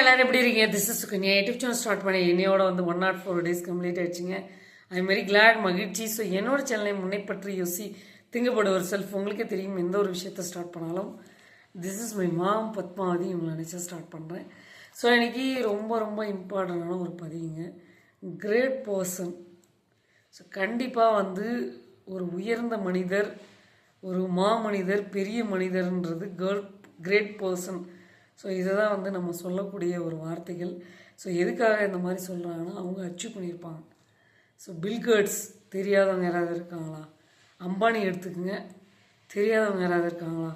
எல்லாரும் எப்படி இருக்கீங்க? This is Sukanya YouTube channel start பண்ணி என்னையோட வந்து one not four days complete ஆயிடுச்சுங்க. ஐ வெரி கிளாட் மகிழ்ச்சி. ஸோ என்னோட சேனலை முன்னைப்பற்றி யோசி திங்கப்பட ஒரு செல்ஃப் உங்களுக்கே தெரியும் எந்த ஒரு விஷயத்த ஸ்டார்ட் பண்ணாலும். This is my mom Padmavathi இவங்களை நினச்சா ஸ்டார்ட் பண்ணுறேன் ஸோ இன்றைக்கி ரொம்ப ரொம்ப இம்பார்ட்டண்டான ஒரு பதிவுங்க. கிரேட் பர்சன் ஸோ கண்டிப்பாக வந்து ஒரு உயர்ந்த மனிதர் ஒரு மாமனிதர் பெரிய மனிதர்ன்றது கேர்ள் கிரேட் பர்சன் ஸோ இதை தான் வந்து நம்ம சொல்லக்கூடிய ஒரு வார்த்தைகள். ஸோ எதுக்காக இந்த மாதிரி சொல்கிறாங்கன்னா அவங்க அச்சீவ் பண்ணியிருப்பாங்க. ஸோ பில்கர்ட்ஸ் தெரியாதவங்க யாராவது இருக்காங்களா? அம்பானி எடுத்துக்கோங்க. தெரியாதவங்க யாராவது இருக்காங்களா?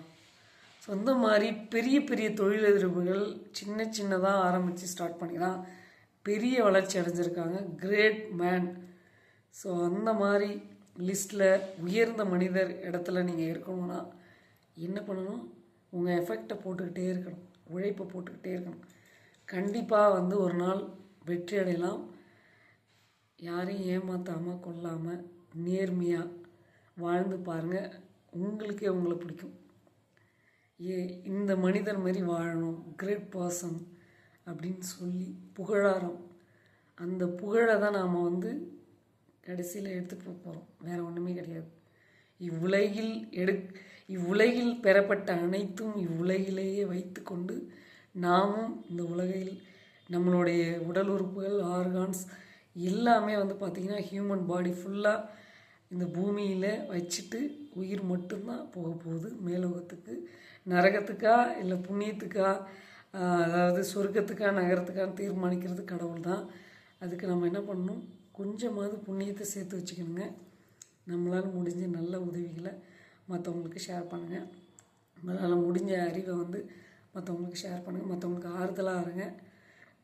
ஸோ இந்த மாதிரி பெரிய பெரிய தொழிலதிர்ப்புகள் சின்ன சின்னதாக ஆரம்பித்து ஸ்டார்ட் பண்ணி தான் பெரிய வளர்ச்சி அடைஞ்சிருக்காங்க. கிரேட் மேன் ஸோ அந்த மாதிரி லிஸ்ட்டில் உயர்ந்த மனிதர் இடத்துல நீங்கள் இருக்கணும்னா என்ன பண்ணணும்? உங்கள் எஃபெக்டை போட்டுக்கிட்டே இருக்கணும். உழைப்பை போட்டுக்கிட்டே இருக்கணும். கண்டிப்பாக வந்து ஒரு நாள் வெற்றி அடையலாம். யாரையும் ஏமாற்றாமல் கொல்லாமல் நேர்மையாக வாழ்ந்து பாருங்கள் உங்களுக்கே உங்களை பிடிக்கும். ஏ இந்த மனிதர் மாதிரி வாழணும். கிரேட் பர்சன் அப்படின்னு சொல்லி புகழாரம். அந்த புகழை தான் நாம் வந்து கடைசியில் எடுத்துகிட்டு போக போகிறோம் வேறு ஒன்றுமே கிடையாது. இவ்வுலகில் எடு இவ்வுலகில் பெறப்பட்ட அனைத்தும் இவ்வுலகிலேயே வைத்துக்கொண்டு நாமும் இந்த உலகில் நம்மளுடைய உடல் உறுப்புகள் ஆர்கான்ஸ் எல்லாமே வந்து பார்த்திங்கன்னா ஹியூமன் பாடி ஃபுல்லாக இந்த பூமியில் வச்சுட்டு உயிர் மட்டும்தான் போக போகுது. மேலோகத்துக்கு நரகத்துக்கா இல்லை புண்ணியத்துக்கா அதாவது சொர்க்கத்துக்கா நகரத்துக்கான்னு தீர்மானிக்கிறது கடவுள் தான் அதுக்கு நம்ம என்ன பண்ணணும்? கொஞ்சமாவது புண்ணியத்தை சேர்த்து வச்சுக்கணுங்க. நம்மளால் முடிஞ்ச நல்ல உதவிகளை மற்றவங்களுக்கு ஷேர் பண்ணுங்கள் உங்களால் முடிஞ்ச அறிவை வந்து மற்றவங்களுக்கு ஷேர் பண்ணுங்கள் மற்றவங்களுக்கு ஆறுதலாக இருங்க.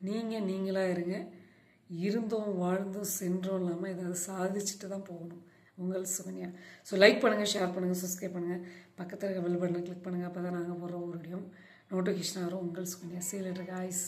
நீங்கள் நீங்களாக இருங்க. இருந்தோம் வாழ்ந்தும் சென்றோம் இல்லாமல் ஏதாவது சாதிச்சுட்டு தான் போகணும். உங்கள் சுகன்யா. ஸோ லைக் பண்ணுங்கள் ஷேர் பண்ணுங்கள் சப்ஸ்கிரைப் பண்ணுங்கள் பக்கத்தில் இருக்க பெல் பட்டனை கிளிக் பண்ணுங்கள் அப்போ தான் நாங்கள் போடுற ஒரு வீடியோ நோட்டிஃபிகேஷன் வரும். உங்கள் சுகன்யா. சீலர் காய்ஸ்